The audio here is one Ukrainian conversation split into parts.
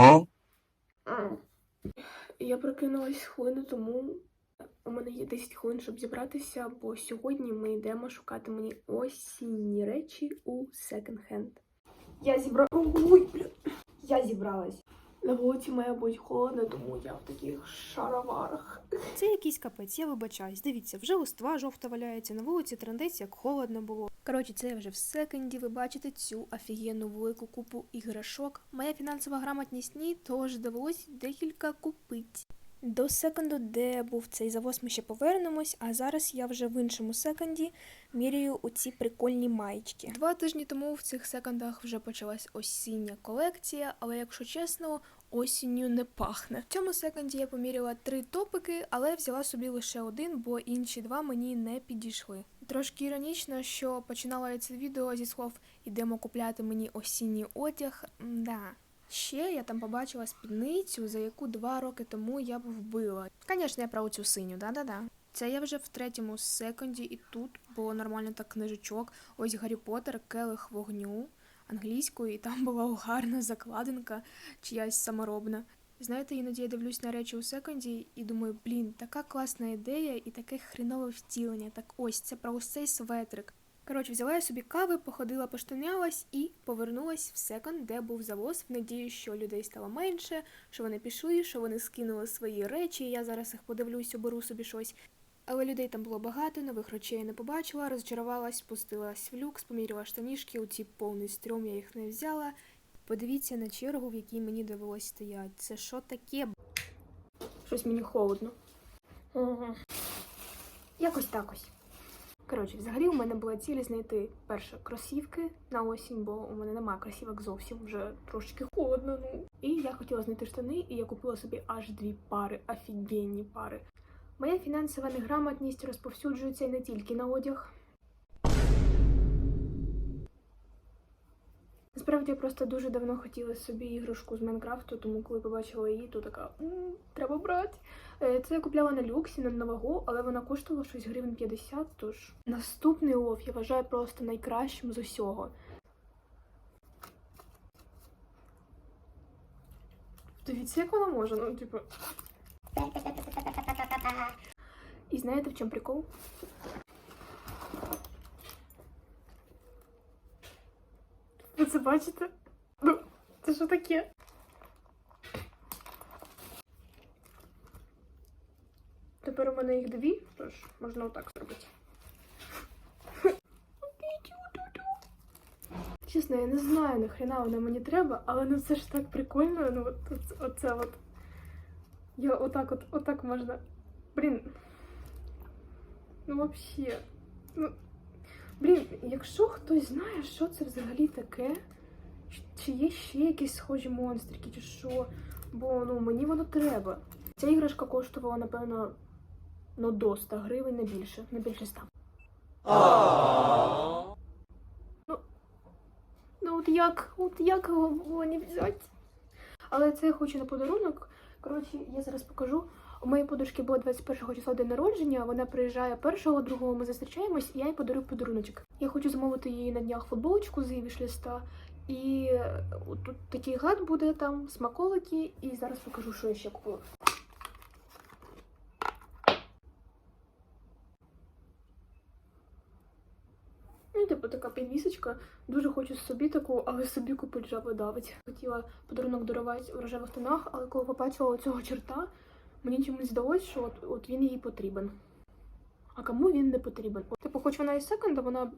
Huh? Я прокинулась хвилину тому. У мене є 10 хвилин, щоб зібратися, бо сьогодні ми йдемо шукати мені осінні речі у секонд-хенд. Я зібра... Ой, бля. Я зібралась. На вулиці має бути холодно, тому я в таких шароварах. Це якийсь капець, я вибачаюсь. Дивіться, вже листва жовта валяється, на вулиці трендець, як холодно було. Коротше, це я вже в секонді. Ви бачите цю офігенну велику купу іграшок. Моя фінансова грамотність ні, тож довелось декілька купити. До секонду, де був цей завоз, ми ще повернемось, а зараз я вже в іншому секонді міряю у ці прикольні маєчки. Два тижні тому в цих секондах вже почалась осіння колекція, але якщо чесно, осінню не пахне. В цьому секонді я поміряла три топики, але взяла собі лише один, бо інші два мені не підійшли. Трошки іронічно, що починала я це відео зі слов ідемо купляти мені осінній одяг. Да. Ще я там побачила спідницю, за яку два роки тому я б вбила. Звісно, я про цю синю, да-да-да. Це я вже в третьому секонді, і тут було нормально так книжечок. Ось Гаррі Поттер, келих вогню англійською, і там була гарна закладинка, чиясь саморобна. Знаєте, іноді я дивлюсь на речі у секонді і думаю, блін, така класна ідея і таке хренове втілення. Так ось це про ось цей светрик. Коротше, взяла я собі кави, походила, поштанялась і повернулась в секонд, де був завоз, в надії, що людей стало менше, що вони пішли, що вони скинули свої речі. Я зараз їх подивлюсь, оберу собі щось. Але людей там було багато, нових речей не побачила, розчарувалась, спустилась в люкс, поміряла штанішки, у ці повний стрьом я їх не взяла. Подивіться на чергу, в якій мені довелось стояти. Це що таке? Щось мені холодно. Якось так ось. Коротше, взагалі у мене була ціль знайти перше кросівки на осінь, бо у мене немає кросівок зовсім, вже трошки холодно. Ну. І я хотіла знайти штани, і я купила собі аж дві пари, офігенні пари. Моя фінансова неграмотність розповсюджується не тільки на одяг. Насправді я просто дуже давно хотіла собі іграшку з Майнкрафту, тому коли побачила її, то така треба брати. Е, Це я купляла на люксі на нового, але вона коштувала щось гривень 50, тож наступний улов я вважаю просто найкращим з усього. Дивіться, як вона може, ну, типу. І знаєте, в чому прикол? Ви це бачите? Ну, це що таке? Тепер у мене їх дві, тож можна отак зробити. Чесно, я не знаю, нахрена вона мені треба, але ну це ж так прикольно. Ну от оце от. Я отак от, отак можна. Блін. Ну вообще. Ну. Блін, якщо хтось знає, що це взагалі таке, чи- є ще якісь схожі монстрики, чи що, бо ну мені воно треба. Ця іграшка коштувала, напевно, ну до 100 гривень, не більше, не більше 100. Ну, ну от як, от як його було не взяти? Але це я хочу на подарунок. Коротше, я зараз покажу. У моєї подружки було 21 числа день народження, вона приїжджає першого, другого ми зустрічаємось, і я їй подарую подаруночок. Я хочу замовити їй на днях футболочку з її вішліста. І е, тут такий гад буде там, смаколики, і зараз покажу, що я ще купила. Ну, типу, така підвісочка. Дуже хочу собі таку, але собі купити жаба давить. Хотіла подарунок дарувати в рожевих тонах, але коли побачила цього черта, мені чомусь здалось, що от, от він їй потрібен. А кому він не потрібен? От, типу, хоч вона і секонда, вона.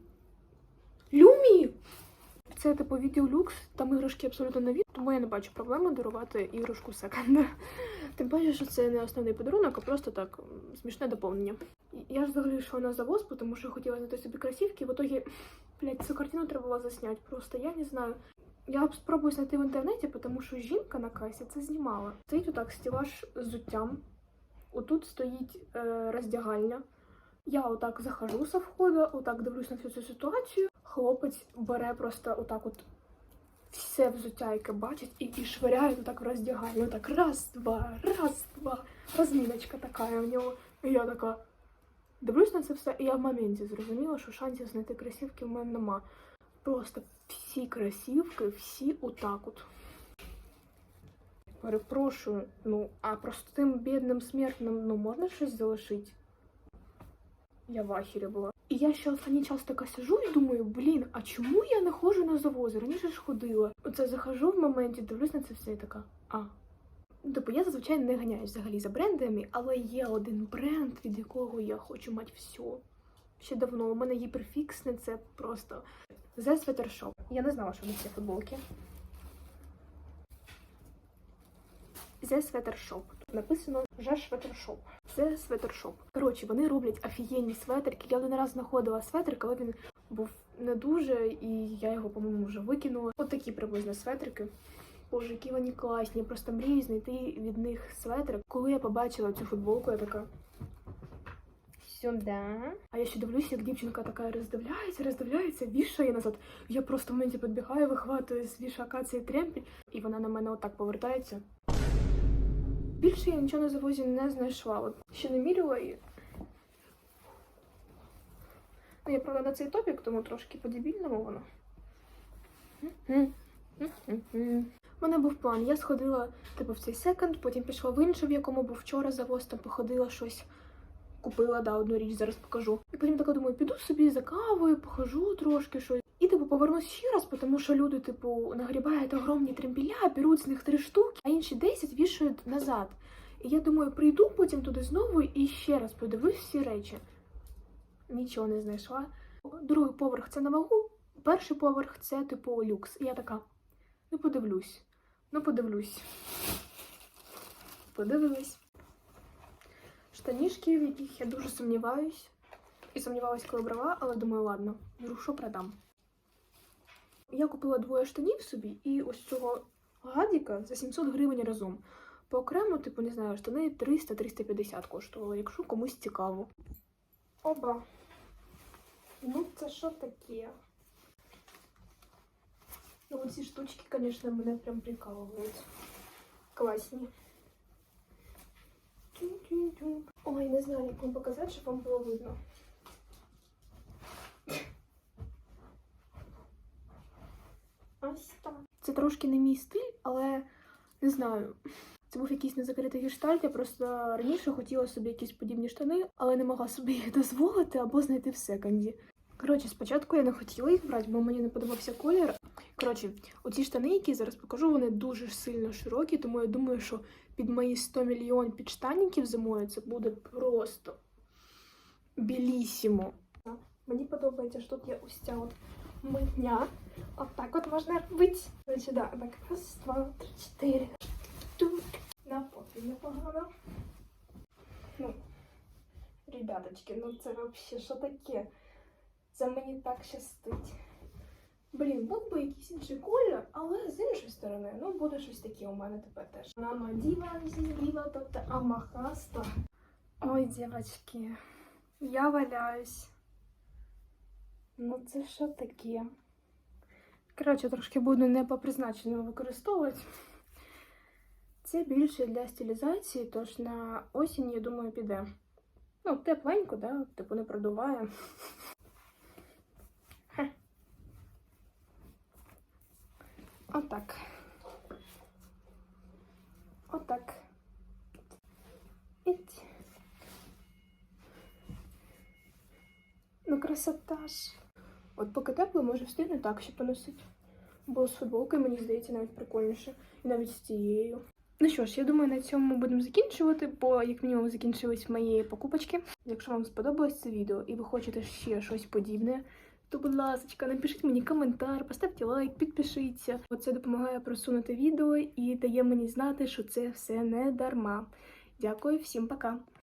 Люмі! Це типу відділ люкс, там іграшки абсолютно нові, тому я не бачу проблеми дарувати іграшку секонда. Тим паче, що це не основний подарунок, а просто так смішне доповнення. Я ж взагалі йшла на завоз, тому що хотіла знайти собі кросівки. В итоге, блядь, цю картину треба було засняти. Просто я не знаю. Я спробую знайти в інтернеті, тому що жінка на касі це знімала. Стоїть отак стілаж з зуттям. Отут стоїть е, роздягальня. Я отак захожу з входу, отак дивлюсь на всю цю ситуацію. Хлопець бере просто отак от все взуття, яке бачить, і, і швиряє отак в роздягальню. Отак раз, два, раз, два. Розміночка така у нього. І я така дивлюсь на це все, і я в моменті зрозуміла, що шансів знайти кросівки в мене нема. Просто всі кросівки, всі отак от. перепрошую, ну, а простим бідним смертним, ну, можна щось залишити? Я в ахірі була. І я ще останній час така сижу і думаю, блін, а чому я не ходжу на завози? Раніше ж ходила. Оце захожу в моменті, дивлюсь на це все і така. А. Тобто я зазвичай не ганяюсь взагалі за брендами, але є один бренд, від якого я хочу мати все. Ще давно. У мене гіперфіксне, це просто The Sweater Shop. Я не знала, що в них є футболки. Sweater Shop. Тут написано Shop. The Sweater Shop. Коротше, вони роблять офігенні светрики. Я один раз знаходила светрик, але він був не дуже, і я його, по-моєму, вже викинула. От такі приблизно светрики. Боже, які вони класні. Я просто мрію знайти від них светрик. Коли я побачила цю футболку, я така. Сюди. А я ще дивлюся, як дівчинка така роздивляється, роздивляється, вішає назад. Я просто в моменті підбігаю, вихватую з вішака цей тремпіль, і вона на мене отак повертається. Більше я нічого на завозі не знайшла. От ще не міряла і. Ну, я правда на цей топік, тому трошки по-дебільному воно. У мене був план. Я сходила типу в цей секонд, потім пішла в інший, в якому був вчора завоз, там походила щось. Купила да, одну річ, зараз покажу. І потім така думаю, піду собі за кавою, похожу трошки щось. І типу повернусь ще раз, тому що люди, типу, нагрібають огромні тремпіля, беруть з них три штуки, а інші 10 вішають назад. І я думаю, прийду потім туди знову і ще раз подивлюсь всі речі. Нічого не знайшла. Другий поверх це на вагу, перший поверх це типу люкс. І я така, ну подивлюсь, ну подивлюсь. Подивилась. Штанішки, в яких я дуже сумніваюсь. І сумнівалась, коли брала, але думаю, ладно, що продам. Я купила двоє штанів собі і ось цього гадіка за 700 гривень разом. По окремо, типу, не знаю, штани 300-350 коштували, якщо комусь цікаво. Оба. Ну, це що таке? Ну, оці штучки, звісно, мене прям прикалують. Класні. Тюн-тюн-тюн. Ой, не знаю, як вам показати, щоб вам було видно. Ось так. Це трошки не мій стиль, але не знаю. Це був якийсь незакритий гештальт. Я просто раніше хотіла собі якісь подібні штани, але не могла собі їх дозволити або знайти в секонді. Коротше, спочатку я не хотіла їх брати, бо мені не подобався колір. Коротше, оці штани, які я зараз покажу, вони дуже сильно широкі, тому я думаю, що під мої 100 мільйон підштанників зимою це буде просто білісімо. Мені подобається, що тут є ось ця от митня. От так от можна робити. Сюди. Так, раз, два, три, чотири. Тут. На попі непогано. Ну, ребяточки, ну це взагалі що таке? Це мені так щастить. Блін, був би якийсь інший колір, але з іншої сторони, ну буде щось таке у мене тепер теж. Мама діва, діва, тобто амахаста. Ой, дівчатки, я валяюсь. Ну це що таке? Коротше, трошки буду не по призначенню використовувати. Це більше для стилізації, тож на осінь, я думаю, піде. Ну, тепленько, да? типу не продуває. Отак. Отак. Іть. Ну, красота ж. От поки тепло, може встигну так ще поносити. Бо з футболкою, мені здається, навіть прикольніше. І навіть з цією. Ну що ж, я думаю, на цьому будемо закінчувати, бо як мінімум закінчились мої покупочки. Якщо вам сподобалось це відео і ви хочете ще щось подібне, то, будь ласка, напишіть мені коментар, поставте лайк, підпишіться. Це допомагає просунути відео і дає мені знати, що це все не дарма. Дякую, всім пока!